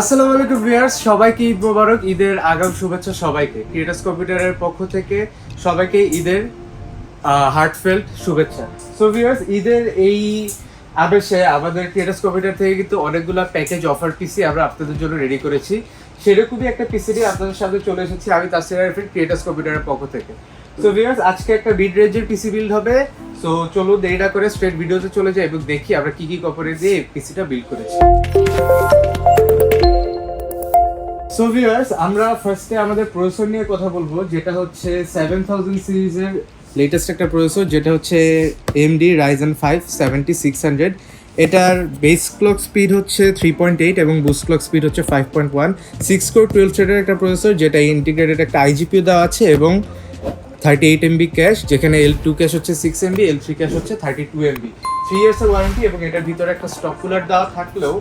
আসসালামু আলাইকুম ভিউয়ার্স, সবাইকে ঈদ মোবারক, ঈদের আগাম শুভেচ্ছা সবাইকে। ক্রিয়েটার্স কম্পিউটারের পক্ষ থেকে সবাইকে ঈদের হার্টফেল্ট শুভেচ্ছা। সো ভিউয়ার্স ঈদের এই আবেশে আমাদের ক্রিয়েটার্স কম্পিউটার থেকে কিন্তু অনেকগুলো প্যাকেজ অফার পিসি আমরা আপনাদের জন্য রেডি করেছি। সেরকমই একটা পিসি নিয়ে আপনাদের সাথে চলে এসেছি আমি তাসির আরিফিন ক্রিয়েটার্স কম্পিউটারের পক্ষ থেকে। সো ভিউয়ার্স আজকে একটা মিড রেঞ্জের পিসি বিল্ড হবে। সো চলুন দেরি না করে স্ট্রেট ভিডিওতে চলে যাই এবং দেখি আমরা কি কি কপারে দিয়ে পিসিটা বিল্ড করেছি। সো ভিউয়ার্স আমরা ফার্স্টে আমাদের প্রসেসর নিয়ে কথা বলব, যেটা হচ্ছে সেভেন থাউজেন্ড সিরিজের লেটেস্ট একটা প্রসেসর যেটা হচ্ছে AMD Ryzen five seventy six hundred এটার বেস ক্লক স্পিড হচ্ছে থ্রি পয়েন্ট এইট এবং বুস্ট ক্লক স্পিড হচ্ছে five point one six core twelve থ্রেডের একটা প্রসেসর যেটা ইন্টিগ্রেটেড একটা আইজিপিও দেওয়া আছে এবং থার্টি এইট এমবি ক্যাশ যেখানে এল টু ক্যাশ হচ্ছে six MB L three cache হচ্ছে থার্টি টু এমবি থ্রি ইয়ার্সের ওয়ারেন্টি এবং এটার ভিতরে একটা স্টক কুলার দেওয়া থাকলেও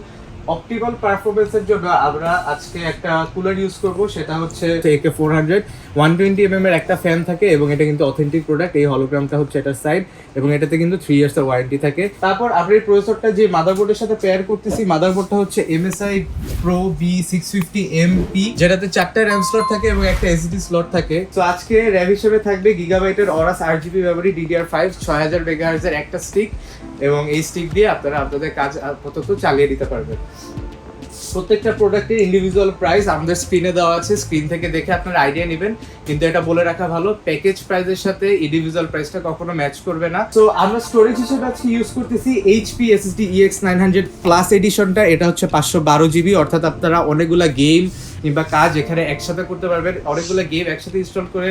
অপটিক্যাল পারফরমেন্সের জন্য আমরা আজকে একটা কুলার ইউজ করব, সেটা হচ্ছে AK four hundred one twenty M এর একটা ফ্যান থাকে এবং এটা কিন্তু অথেন্টিক প্রোডাক্ট এই হলোগ্রামটা হচ্ছে এটার সাইড এবং এটাতে কিন্তু থ্রি ইয়ার্স এর ওয়ারেন্টি থাকে। তারপর আমরা এই প্রসেসরটা যে মাদারবোর্ডের সাথে পেয়ার করতেছি মাদারবোর্ডটা হচ্ছে MSI pro B six fifty M P যেটাতে চারটা র্যাম স্লট থাকে এবং একটা এসডি স্লট থাকে। তো আজকে র্যাম হিসেবে থাকবে গিগাবাইটের অরাস আট জিবি মেমোরি ডিডিআর ফাইভ ছয় হাজার মেগাহার্জের একটা স্টিক এবং এই স্টিক দিয়ে আপনারা আপনাদের কাজ আপাতত চালিয়ে দিতে পারবেন। প্রত্যেকটা প্রোডাক্টের ইন্ডিভিজুয়াল প্রাইস আমাদের স্ক্রিনে দেওয়া আছে স্ক্রিন থেকে দেখে আপনারা আইডিয়া নেবেন। কিন্তু এটা বলে রাখা ভালো প্যাকেজ প্রাইসের সাথে ইন্ডিভিজুয়াল প্রাইসটা কখনো ম্যাচ করবে না। তো আমরা স্টোরেজ হিসেবে আজকে ইউজ করতেছি HP SSD EX nine hundred plus এডিশনটা এটা হচ্ছে পাঁচশো বারো জিবি অর্থাৎ আপনারা অনেকগুলা গেম কিংবা কাজ এখানে একসাথে করতে পারবেন। অনেকগুলো গেম একসাথে ইনস্টল করে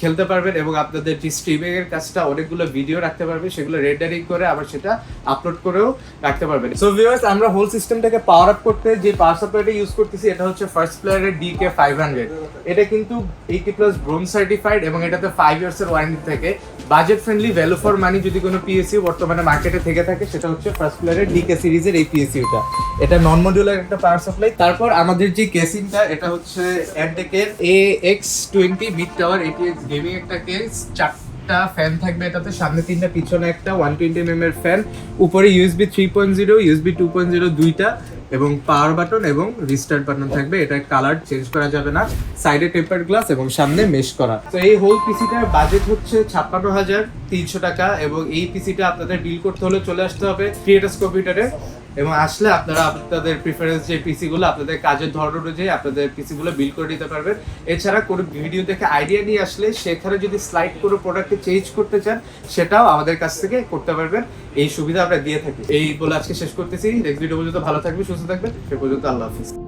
খেলতে পারবেন এবং আপনাদের যে স্ট্রিমিং এর কাজটা অনেকগুলো ভিডিও রাখতে পারবেন, সেগুলো রেন্ডারিং করে আবার সেটা আপলোড করেও রাখতে পারবেন। সো ভিউয়ার্স আমরা হোল সিস্টেমটাকে পাওয়ার আপ করতে যে পাওয়ার সাপ্লাইটা ইউজ করতেছি, এটা হচ্ছে ফার্স্ট প্লেয়ারের ডিকে ফাইভ হান্ড্রেড এটা কিন্তু এইটি প্লাস ব্রোন সার্টিফাইড এবং এটাতে ফাইভ ইয়ার্স এর ওয়ারেন্টি থাকে। Budget friendly value for money যদি কোনো পিএসইউ বর্তমানে মার্কেটে থেকে থাকে, সেটা হচ্ছে ফার্স্ট প্লেয়ারের ডিকে সিরিজের এই পিএসইউটা এটা নন মডিউলার একটা পাওয়ার সাপ্লাই তারপর আমাদের যে কেসিংটা এটা হচ্ছে অ্যাডটেকের A X twenty mid tower ATX gaming একটা কেস চারটা ফ্যান থাকবে এটাতে, সামনে তিনটা, পিছনে একটা ওয়ান টোয়েন্টি এম এর ফ্যান উপরে USB three point zero USB two point zero দুইটা, এবং পাওয়ার বাটন এবং রিস্টার্ট বাটন থাকবে। এটা কালার চেঞ্জ করা যাবে না সাইডে টেম্পার্ড গ্লাস এবং সামনে মেশ করা। তো এই হোল পিসিটার বাজেট হচ্ছে ছাপ্পান্ন হাজার তিনশো টাকা, এবং এই পিসিটা আপনাদের ডিল করতে হলে চলে আসতে হবে ক্রিয়েটার্স কম্পিউটারে এবং আসলে আপনারা আপনাদের প্রিফারেন্স যে পিসি গুলো আপনাদের কাজের ধরন অনুযায়ী আপনাদের পিসি গুলো বিল করে নিতে পারবেন। এছাড়া কোনো ভিডিও দেখে আইডিয়া নিয়ে আসলে সেখানে যদি স্লাইড কোনো প্রোডাক্টে চেঞ্জ করতে চান, সেটাও আমাদের কাছ থেকে করতে পারবেন। এই সুবিধা আমরা দিয়ে থাকি। এই বলে আজকে শেষ করতেছি। নেক্সট ভিডিও পর্যন্ত ভালো থাকবে সুস্থ থাকবেন। সে পর্যন্ত আল্লাহ হাফিজ।